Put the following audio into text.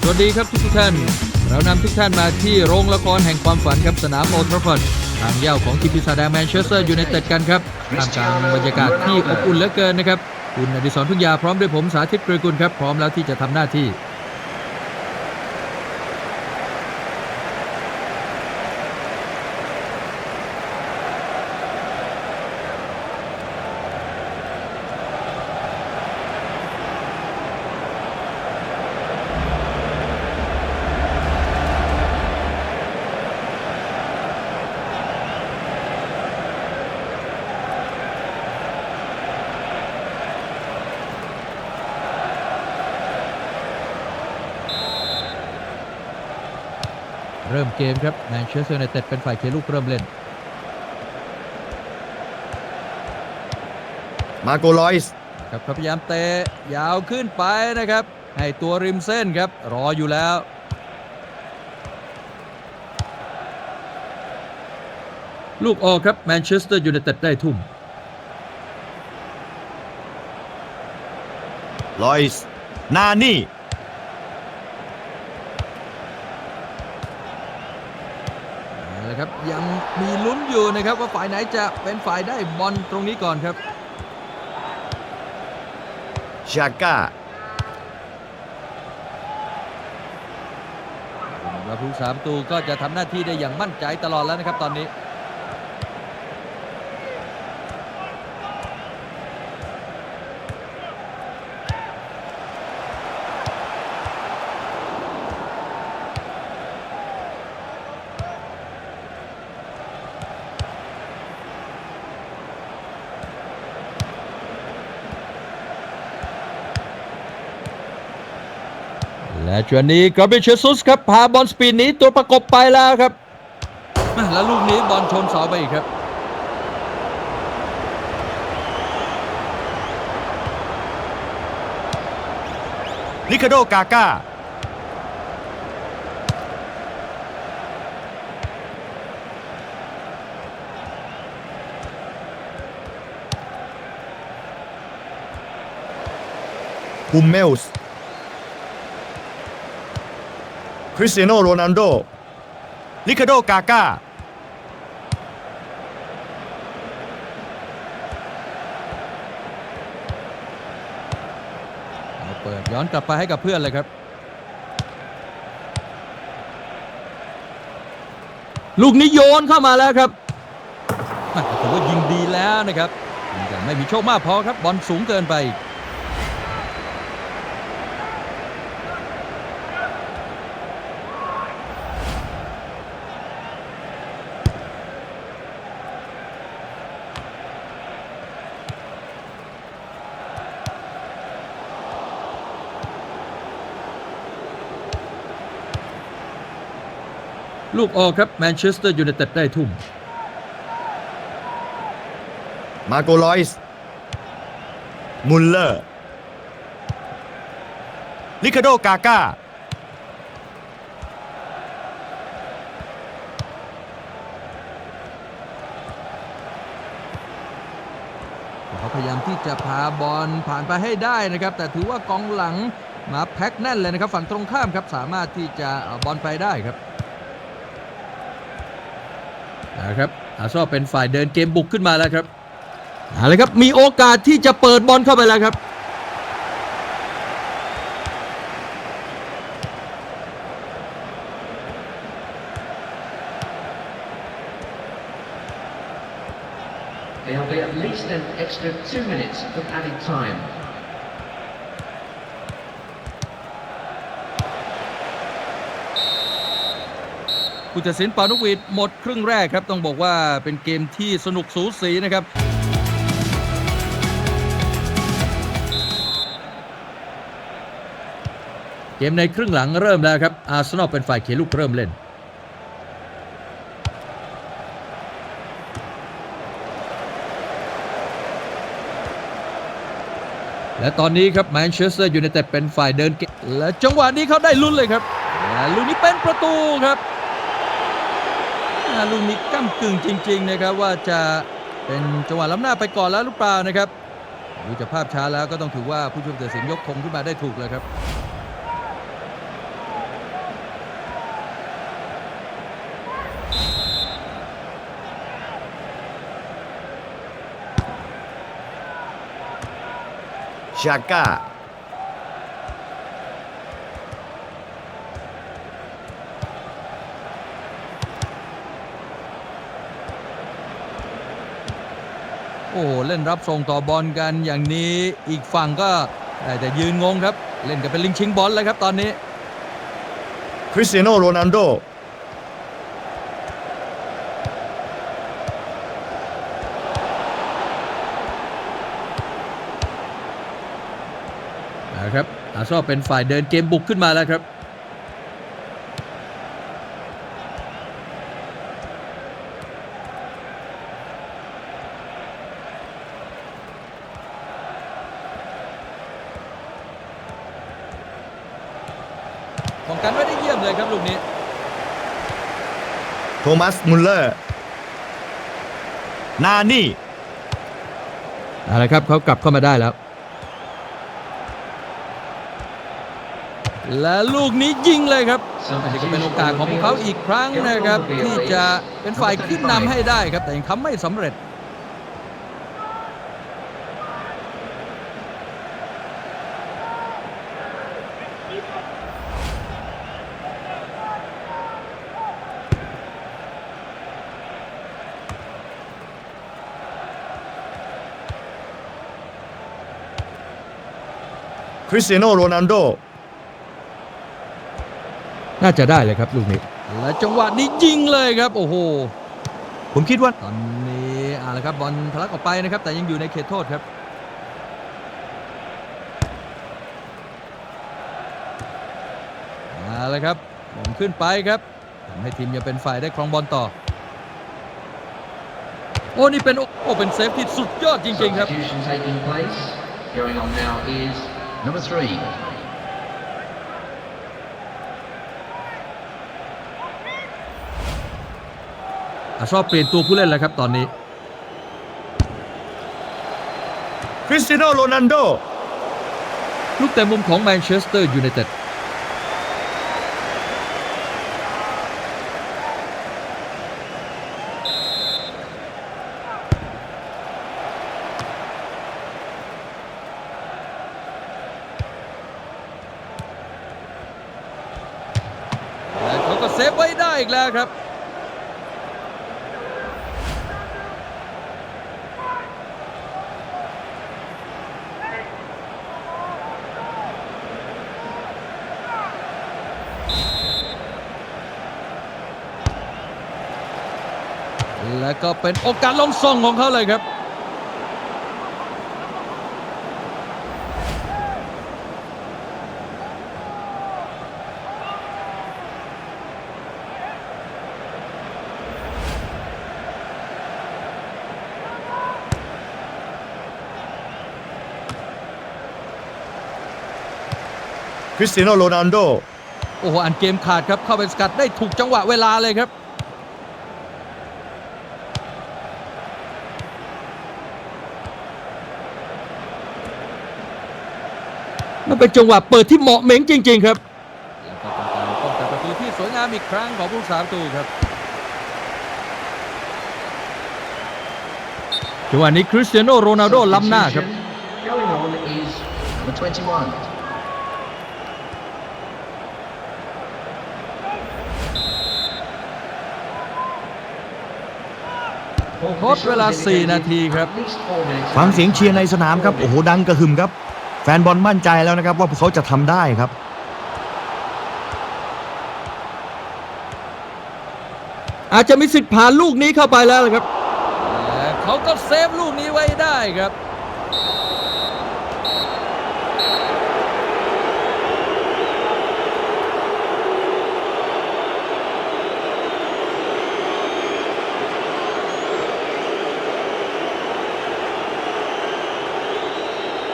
สวัสดีครับทุกทุกท่าน เรานำทุกท่านมาที่โรงละครแห่งความฝันครับสนามโอทราฟอร์ดทางเย้าของทีมพิซาดาแมนเชสเตอร์ยูไนเต็ดกันครับท่ามกลางบรรยากาศที่อบอุ่นเหลือเกินนะครับ คุณอดิศรทุกยาพร้อมด้วยผมสาธิตเกรกุลครับ พร้อมแล้วที่จะทำหน้าที่ เริ่มเกมครับแมนเชสเตอร์ยูไนเต็ดเป็นฝ่ายเคลูกเริ่มเล่น มาโกลอยส์ครับเขาพยายามเตะยาวขึ้นไปนะครับ ให้ตัวริมเส้นครับ รออยู่แล้ว ลูกออกครับแมนเชสเตอร์ยูไนเต็ดได้ทุ่มลอยส์นานี่ เอาละครับ ยังมีลุ้นอยู่นะครับว่าฝ่ายไหนจะเป็นฝ่ายได้บอลตรงนี้ก่อนครับชาก้าเราผู้สามประตูก็จะทำหน้าที่ได้อย่างมั่นใจตลอดแล้วนะครับตอนนี้ และช่วงนี้กราเบเชซุสครับพาบอลสปีดหนี้ตัวประกบไปแล้วครับอะแล้วลูกนี้บอลชนเสาไปอีกครับลิคาโดกาก้าฮุมเมลส์ ค ริสเตียโนโรนัลโดลิคาโดกาก้าเปิดย้อนกลับไปให้กับเพื่อนเลยครับ ลูกนี้โยนเข้ามาแล้วครับอะถือว่ายิงดีแล้วนะครับแต่ไม่มีโชคมากพอครับบอลสูงเกินไป ลูกออกครับแมนเชสเตอร์ยูไนเต็ดได้ทุ่ม มาโกลอยส์มุลเลอร์ลิคาโดกาก้าเขาพยายามที่จะพาบอลผ่านไปให้ได้นะครับ แต่ถือว่ากองหลังมาแพ็คแน่นเลยนะครับ ฝั่งตรงข้ามครับ สามารถที่จะเอาบอลไปได้ครับ นะครับอาซอเป็นฝ่ายเดินเกมบุกขึ้นมาแล้วครับเอาละครับมีโอกาสที่จะเปิดบอลเข้าไปแล้วครับ There'll be at least an extra two minutes of added time. ผู้ตัดสินเป่านกหวีดหมดครึ่งแรกครับ ต้องบอกว่าเป็นเกมที่สนุกสูสีนะครับ เกมในครึ่งหลังเริ่มแล้วครับ อาร์เซนอลเป็นฝ่ายเขียนลูกเริ่มเล่น และตอนนี้ครับแมนเชสเตอร์ยูไนเต็ดเป็นฝ่ายเดินเกมและจังหวะนี้เขาได้ลุ้นเลยครับและลูกนี้เป็นประตูครับาลูกนี้กั้มกึ่งจริง ๆ นะครับ ว่าจะเป็นจังหวะล้ำหน้าไปก่อนแล้วหรือเปล่านะครับดูจากภาพช้าแล้วก็ต้องถือว่าผู้ช่วยเตัดสิงยกธงขึ้นมาได้ถูกเลยครับชาก้า โอ้โหเล่นรับส่งต่อบอลกันอย่างนี้อีกฝั่งก็ได้แต่ยืนงงครับ เล่นกันเป็นลิงชิงบอลเลยครับตอนนี้คริสเตียโนโรนัลโดนะครับอาร์เซนอลเป็นฝ่ายเดินเกมบุกขึ้นมาแล้วครับ ป้องกันไว้ได้เยี่ยมเลยครับลูกนี้ โทมัสมุลเลอร์ นานี่เอาละครับเขากลับเข้ามาได้แล้ว และลูกนี้ยิงเลยครับอันนี้ก็เป็นโอกาสของพวกเขาอีกครั้งนะครับ ที่จะเป็นฝ่ายขึ้นนำให้ได้ครับแต่ยังทำไม่สำเร็จ คริสเตียโนโรนัลโดน่าจะได้เลยครับลูกนี้และจังหวะนี้ยิงเลยครับโอ้โหผมคิดว่าตอนนี้เอาละครับบอลทะลักออกไปนะครับ แต่ยังอยู่ในเขตโทษครับเอาละครับบอลขึ้นไปครับทำให้ทีมยังเป็นฝ่ายได้ครองบอลต่อ โอ้นี่เป็นโอ้เป็นเซฟที่สุดยอดจริงๆครับ Substitution taking place. Going on now is number three. อาชอบเปลี่ยนตัวผู้เล่นแล้วครับตอนนี้คริสเตียโนโรนัลโดลูกแต่มุมของแมนเชสเตอร์ยูไนเต็ด และเขาก็เซ ฟไว้ได้อีกแล้วครับ และก็เป็นโอกาสลงส่งของเขาเลยครับ ริสเตียโนโรนัลโดโอ้โหอันเกมขาดครับเข้าไปสกัดได้ถูกจังหวะเวลาเลยครับมันเป็นจังหวะเปิดที่เหมาะเหม็งจริง ๆ ครับแล้วก็เป็นการป้องกันประตูที่สวยงามอีกครั้งของผู้สาประตูครับจังหวะนี้คริสเตียโนโรนัลโดล้ำหน้าครับ ทดเวลา 4 นาทีครับ At least four minutes ฟังเสียงเชียร์ในสนามครับ โอ้โห ดังกระหึ่มครับ แฟนบอลมั่นใจแล้วนะครับ ว่าพวกเขาจะทำได้ครับ อาจจะมีสิทธิ์ผ่านลูกนี้เข้าไปแล้วเลยครับและเขาก็เซฟลูกนี้ไว้ได้ครับ